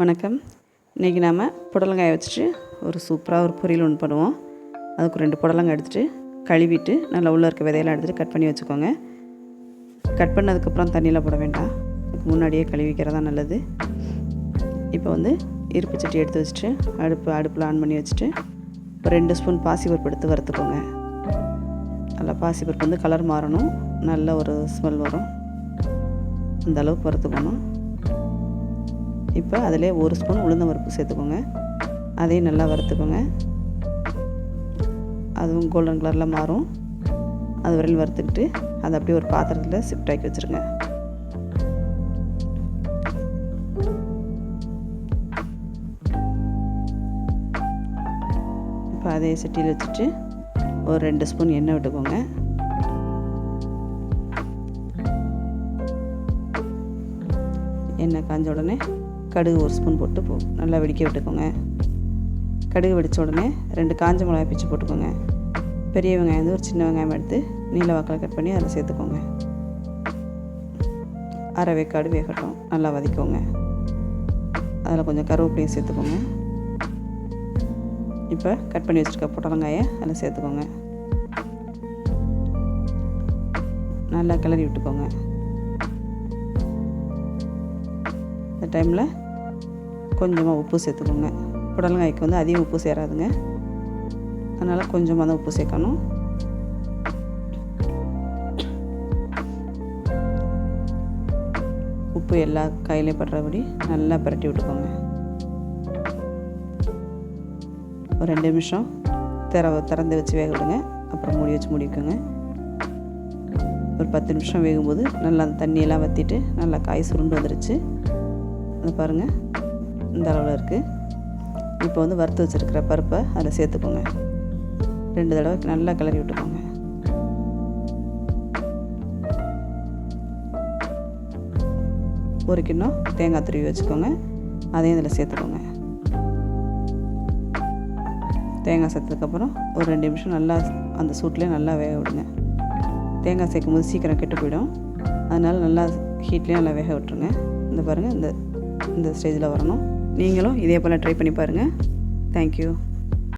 வணக்கம். இன்றைக்கி நாம் புடலங்காயை வச்சுட்டு ஒரு சூப்பராக ஒரு பொரியல் ஒன்று பண்ணுவோம். அதுக்கு ரெண்டு புடலங்காய் எடுத்துகிட்டு கழுவிட்டு நல்லா உள்ளே இருக்க விதையெல்லாம் எடுத்துகிட்டு கட் பண்ணி வச்சுக்கோங்க. கட் பண்ணதுக்கப்புறம் தண்ணியில் போட வேண்டாம். அதுக்கு முன்னாடியே கழுவிக்கிறதா தான் நல்லது. இப்போ வந்து இருப்பு சட்டி எடுத்து வச்சுட்டு அடுப்பு அடுப்பில் ஆன் பண்ணி வச்சுட்டு ஒரு ரெண்டு ஸ்பூன் பாசி பருப்பு எடுத்து வறுத்துக்கோங்க. நல்லா பாசி பருப்பு வந்து கலர் மாறணும். நல்ல ஒரு ஸ்மெல் வரும். அந்த அளவுக்கு வறுத்துக்கணும். இப்போ அதிலே ஒரு ஸ்பூன் உளுந்த பருப்பு சேர்த்துக்கோங்க. அதையும் நல்லா வறுத்துக்கோங்க. அதுவும் கோல்டன் கலரில் மாறும். அது வரையில் வறுத்துக்கிட்டு அதை அப்படியே ஒரு பாத்திரத்தில் ஷிஃப்ட் ஆக்கி வச்சுருங்க. இப்போ அதே சட்டியில் வச்சுட்டு ஒரு ரெண்டு ஸ்பூன் எண்ணெய் விட்டுக்கோங்க. எண்ணெய் காஞ்ச உடனே கடுகு ஒரு ஸ்பூன் போட்டு போ நல்லா வெடிக்க விட்டுக்கோங்க. கடுகு வெடித்த உடனே ரெண்டு காஞ்ச மிளகாய் பிச்சு போட்டுக்கோங்க. பெரிய வெங்காயம் வந்து ஒரு சின்ன வெங்காயம் எடுத்து நீல வாக்கில் கட் பண்ணி அதில் சேர்த்துக்கோங்க. அரை வேக்காடு வேகட்டும் நல்லா வதக்கோங்க அதில் கொஞ்சம் கருவேப்பிலையும் சேர்த்துக்கோங்க. இப்போ கட் பண்ணி வச்சுருக்க புடலங்காயை அதில் சேர்த்துக்கோங்க. நல்லா கிளறி விட்டுக்கோங்க. இந்த டைமில் கொஞ்சமாக உப்பு சேர்த்துக்கோங்க. புடலங்காய்க்கு வந்து அதிகம் உப்பு சேராதுங்க. அதனால் கொஞ்சமாக தான் உப்பு சேர்க்கணும். உப்பு எல்லா காயிலையும் படுறபடி நல்லா பரட்டி விட்டுக்கோங்க. ஒரு ரெண்டு நிமிஷம் திற திறந்து வச்சு வேக விடுங்க. அப்புறம் மூடி வச்சு முடிக்குங்க ஒரு பத்து நிமிஷம் வேகும்போது நல்லா அந்த தண்ணியெல்லாம் வற்றிட்டு நல்லா காய் சுருண்டு வந்துருச்சு. அது பாருங்கள் இந்த அளவில் இருக்குது இப்போ வந்து வறுத்து வச்சுருக்கிற பருப்பை அதில் சேர்த்துக்கோங்க. ரெண்டு தடவை நல்லா கிளறி விட்டுக்கோங்க. ஒரு கிண்ணம் தேங்காய் துருவி வச்சுக்கோங்க. அதையும் இதில் சேர்த்துக்கோங்க. தேங்காய் சேர்த்ததுக்கப்புறம் ஒரு ரெண்டு நிமிஷம் நல்லா அந்த சூட்லேயே நல்லா வேக விடுங்க. தேங்காய் சேர்க்கும் போது சீக்கிரம் கெட்டு போயிடும். அதனால் நல்லா ஹீட்லேயும் நல்லா வேக விட்டுருங்க. இந்த பாருங்கள் இந்த இந்த ஸ்டேஜில் வரணும். நீங்களும் இதே போல் ட்ரை பண்ணி பாருங்கள் தேங்க்யூ